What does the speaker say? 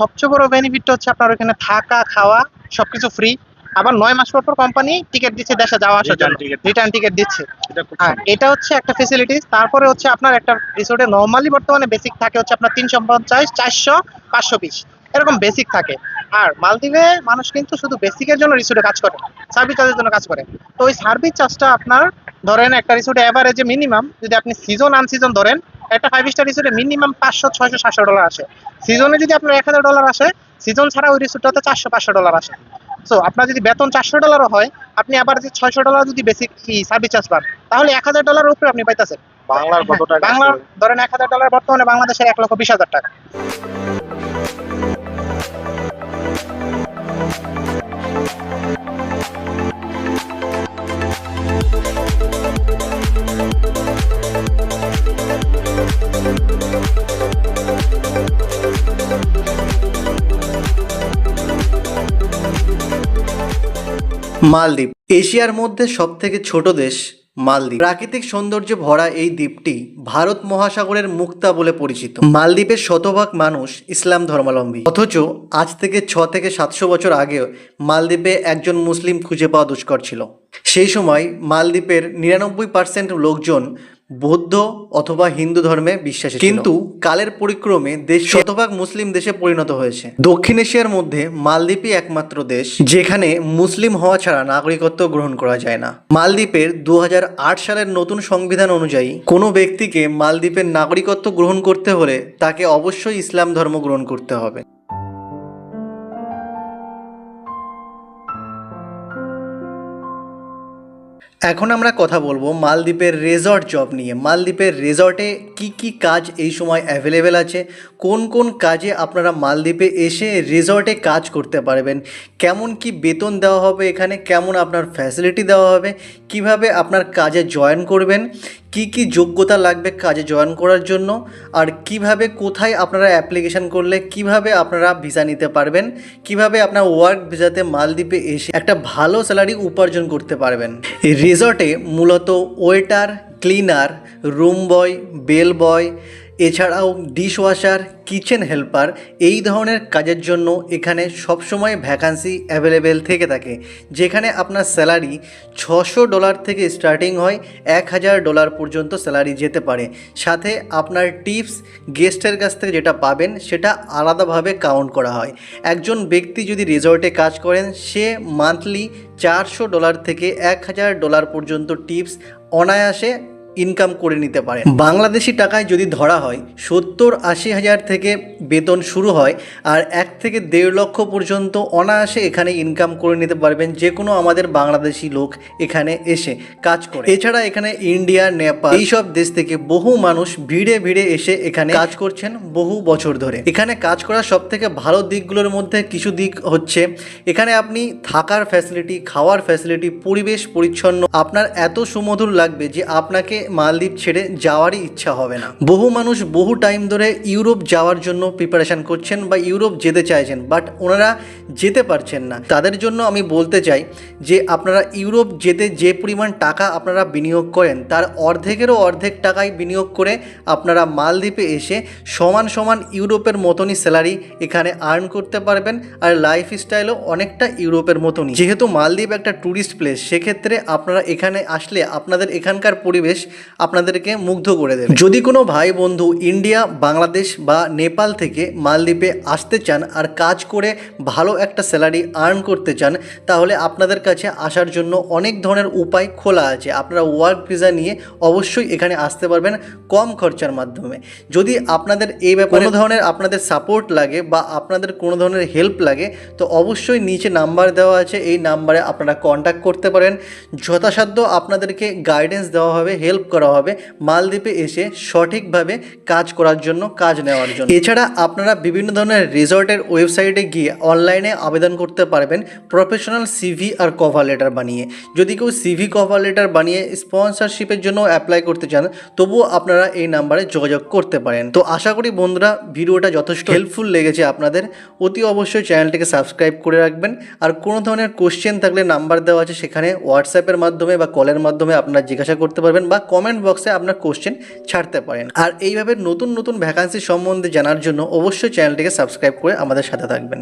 সবচেয়ে বড় বেনিফিটটা হচ্ছে আপনার ওখানে থাকা খাওয়া সবকিছু ফ্রি আবার নয় মাস পর পর কোম্পানি টিকিট দিচ্ছে দেশে যাওয়া আসার জন্য। রিটার্ন টিকিট দিচ্ছে। হ্যাঁ এটা হচ্ছে একটা ফেসিলিটিস তারপরে হচ্ছে আপনার একটা রিসোর্টে নর্মালি বর্তমানে বেসিক থাকে হচ্ছে আপনার তিনশো পঞ্চাশ চারশো পাঁচশো পিস এরকম বেসিক থাকে। আর মালদ্বীপে মানুষ কিন্তু শুধু বেসিকের জন্য রিসোর্টে কাজ করে সার্ভিস চার্জের জন্য কাজ করে। তো ওই সার্ভিস চার্জটা আপনার ধরেন একটা রিসোর্টে অ্যাভারেজে মিনিমাম যদি আপনি সিজন আনসিজন ধরেন একটা ফাইভ স্টার রিসোর্টে মিনিমাম পাঁচশো ছয়শো সাতশো ডলার আসে। সিজনে যদি আপনার এক হাজার ডলার আসে সিজন ছাড়া ওই রিসোর্টটাতে চারশো পাঁচশো ডলার আসে। সো আপনার যদি বেতন চারশো ডলারও হয় আপনি আবার যে ছয়শো ডলার যদি বেসিক সার্ভিস চার্জ পান তাহলে এক হাজার ডলার উপরে আপনি পাইতেছেন। বাংলার কত টাকা বাংলার ধরেন এক হাজার ডলার বর্তমানে বাংলাদেশের এক লক্ষ বিশ হাজার টাকা। মালদ্বীপ। এশিয়ার মধ্যে সবথেকে ছোট দেশ মালদ্বীপ। প্রাকৃতিক সৌন্দর্যে ভরা এই দ্বীপটি ভারত মহাসাগরের মুক্তা বলে পরিচিত। মালদ্বীপের শতভাগ মানুষ ইসলাম ধর্মাবলম্বী। অথচ আজ থেকে ছ থেকে সাতশো বছর আগে মালদ্বীপে একজন মুসলিম খুঁজে পাওয়া দুষ্কর ছিল। সেই সময় মালদ্বীপের নিরানব্বই পার্সেন্ট লোকজন বৌদ্ধ অথবা হিন্দু ধর্মে বিশ্বাসী কিন্তু কালের পরিক্রমে দেশ শতভাগ মুসলিম দেশে পরিণত হয়েছে। দক্ষিণ এশিয়ার মধ্যে মালদ্বীপই একমাত্র দেশ যেখানে মুসলিম হওয়া ছাড়া নাগরিকত্ব গ্রহণ করা যায় না। মালদ্বীপের দু হাজার আট সালের নতুন সংবিধান অনুযায়ী কোনো ব্যক্তিকে মালদ্বীপের নাগরিকত্ব গ্রহণ করতে হলে তাকে অবশ্যই ইসলাম ধর্ম গ্রহণ করতে হবে। এখন আমরা কথা বলব মালদ্বীপের রেজর্ট জব নিয়ে। মালদ্বীপের রেজর্টে কি কি কাজ এই সময় অ্যাভেলেবেল আছে? কোন কোন কাজে আপনারা মালদ্বীপে এসে রিসর্টে কাজ করতে পারবেন? কেমন কি বেতন দেওয়া হবে এখানে? কেমন আপনার ফ্যাসিলিটি দেওয়া হবে? কীভাবে আপনার কাজে জয়েন করবেন? কি কি যোগ্যতা লাগবে কাজে জয়েন করার জন্য? আর কীভাবে কোথায় আপনারা অ্যাপ্লিকেশন করলে কীভাবে আপনারা ভিসা নিতে পারবেন? কীভাবে আপনার ওয়ার্ক ভিসাতে মালদ্বীপে এসে একটা ভালো স্যালারি উপার্জন করতে পারবেন? রিসর্টে মূলত waiter cleaner room boy bell boy এছাড়াও ডিশওয়াশার কিচেন হেল্পার এই ধরনের কাজের জন্য এখানে সবসময় ভ্যাকান্সি অ্যাভেলেবেল থেকে থাকে। যেখানে আপনার স্যালারি ছশো ডলার থেকে স্টার্টিং হয়, এক হাজার ডলার পর্যন্ত স্যালারি যেতে পারে। সাথে আপনার টিপস গেস্টের কাছ থেকে যেটা পাবেন, সেটা আলাদাভাবে কাউন্ট করা হয়। একজন ব্যক্তি যদি রিসর্টে কাজ করেন, সে মান্থলি চারশো ডলার থেকে এক হাজার ডলার পর্যন্ত টিপস অনায়াসে ইনকাম করে নিতে পারে বাংলাদেশি টাকায় যদি ধরা হয়, সত্তর আশি হাজার থেকে বেতন শুরু হয় আর এক থেকে দেড় লক্ষ পর্যন্ত অনায়াসে এখানে ইনকাম করে নিতে পারবেন যে কোনো আমাদের বাংলাদেশি লোক এখানে এসে কাজ করে। এছাড়া এখানে ইন্ডিয়া, নেপাল এইসব দেশ থেকে বহু মানুষ ভিড়ে ভিড়ে এসে এখানে কাজ করছেন বহু বছর ধরে। এখানে কাজ করার সব থেকে ভালো দিকগুলোর মধ্যে কিছু দিক হচ্ছে, এখানে আপনি থাকার ফ্যাসিলিটি খাওয়ার ফ্যাসিলিটি পরিবেশ পরিচ্ছন্ন, আপনার এত সুমধুর লাগবে যে আপনাকে মালদ্বীপ ছেড়ে যাওয়ারই ইচ্ছা হবে না। বহু মানুষ বহু টাইম ধরে ইউরোপ যাওয়ার জন্য প্রিপারেশন করছেন বা ইউরোপ যেতে চাইছেন বাট ওনারা যেতে পারছেন না। তাদের জন্য আমি বলতে চাই যে, আপনারা ইউরোপ যেতে যে পরিমাণ টাকা আপনারা বিনিয়োগ করেন, তার অর্ধেকেরও অর্ধেক টাকায় বিনিয়োগ করে আপনারা মালদ্বীপে এসে সমান সমান ইউরোপের মতনই স্যালারি এখানে আর্ন করতে পারবেন আর লাইফ স্টাইলও অনেকটা ইউরোপের মতনই। যেহেতু মালদ্বীপ একটা ট্যুরিস্ট প্লেস সেক্ষেত্রে আপনারা এখানে আসলে আপনাদের এখানকার পরিবেশ আপনাদেরকে মুগ্ধ করে দেবে। যদি কোনো ভাই বন্ধু ইন্ডিয়া, বাংলাদেশ বা নেপাল থেকে মালদ্বীপে আসতে চান আর কাজ করে ভালো একটা স্যালারি আর্ন করতে চান, তাহলে আপনাদের কাছে আসার জন্য অনেক ধরনের উপায় খোলা আছে। আপনারা ওয়ার্ক ভিসা নিয়ে অবশ্যই এখানে আসতে পারবেন কম খরচার মাধ্যমে। যদি আপনাদের এই ব্যাপারে কোনো ধরনের আপনাদের সাপোর্ট লাগে বা আপনাদের কোনো ধরনের হেল্প লাগে, তো অবশ্যই নিচে নাম্বার দেওয়া আছে। এই নাম্বারে আপনারা কন্ট্যাক্ট করতে পারেন। যথাসাধ্য আপনাদেরকে গাইডেন্স দেওয়া হবে হেল্প করা হবে মালদ্বীপে এসে সঠিকভাবে কাজ করার জন্য, কাজ নেওয়ার জন্য। এছাড়া আপনারা বিভিন্ন ধরনের রিসর্টের ওয়েবসাইটে গিয়ে অনলাইনে আবেদন করতে পারবেন প্রফেশনাল সিভি আর কভার লেটার বানিয়ে। যদি কেউ সিভি কভার লেটার বানিয়ে স্পন্সরশিপের জন্য অ্যাপ্লাই করতে চান, তবুও আপনারা এই নাম্বারে যোগাযোগ করতে পারেন। তো আশা করি বন্ধুরা, ভিডিওটা যথেষ্ট হেল্পফুল লেগেছে আপনাদের। অতি অবশ্যই চ্যানেলটিকে সাবস্ক্রাইব করে রাখবেন। আর কোনো ধরনের কোশ্চেন থাকলে নাম্বার দেওয়া আছে সেখানে হোয়াটসঅ্যাপের মাধ্যমে বা কলের মাধ্যমে আপনারা জিজ্ঞাসা করতে পারবেন বা কমেন্ট বক্সে আপনার কোশ্চেন ছাড়তে পারেন। আর এইভাবে নতুন নতুন ভ্যাকান্সি সম্বন্ধে জানার জন্য অবশ্যই চ্যানেলটিকে সাবস্ক্রাইব করে আমাদের সাথে থাকবেন।